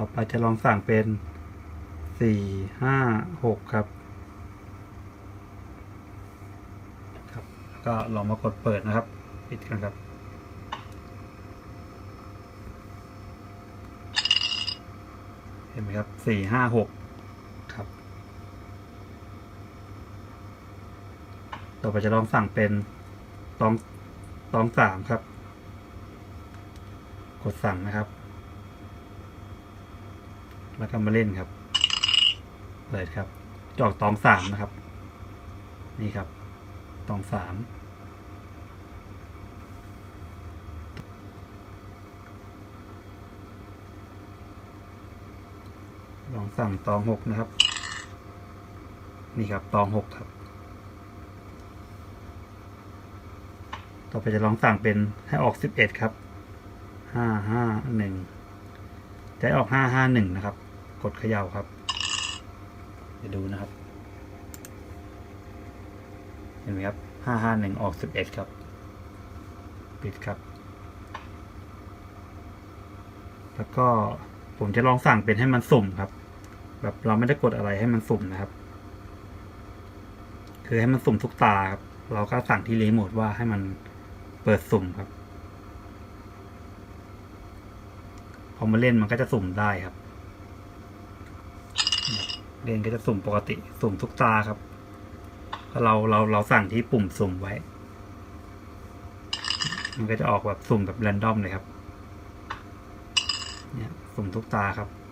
ต่อไปจะลองสั่งเป็นสี่ห้าหกครับ ครับ แล้วก็ลองมากดเปิดนะครับ ปิดกันครับ เห็นไหมครับสี่ห้าหกครับ ต่อไปจะลองสั่งเป็นตองตองสามครับ กดสั่งนะครับ แล้วก็มาเล่นครับ เปิดครับ จอกตองสามนะครับ นี่ครับ ตองสามลองสั่งตองหกนะครับ นี่ครับตองหกครับ ต่อไปจะลองสั่งเป็นให้ออกสิบเอ็ดครับห้าห้าหนึ่งจะให้ออกห้าห้าหนึ่งนะครับ กดเขย่าครับเดี๋ยวดูนะครับ เห็นไหมครับห้าห้าหนึ่งออกสิบเอ็ดครับ ปิดครับ แล้วก็ผมจะลองสั่งเป็นให้มันสุ่มครับ แบบเราไม่ได้กดอะไรให้มันสุ่มนะครับ คือให้มันสุ่มทุกตาครับ เราก็สั่งที่รีโมทว่าให้มันเปิดสุ่มครับพอมาเล่นมันก็จะสุ่มได้ครับ เล่นก็จะสุ่มปกติ สุ่มทุกตาครับเราเราเราสั่งที่ปุ่มสุ่มไว้ มันก็จะออกแบบสุ่มแบบแรนดอมเลยครับ เนี่ย สุ่มทุกตาครับ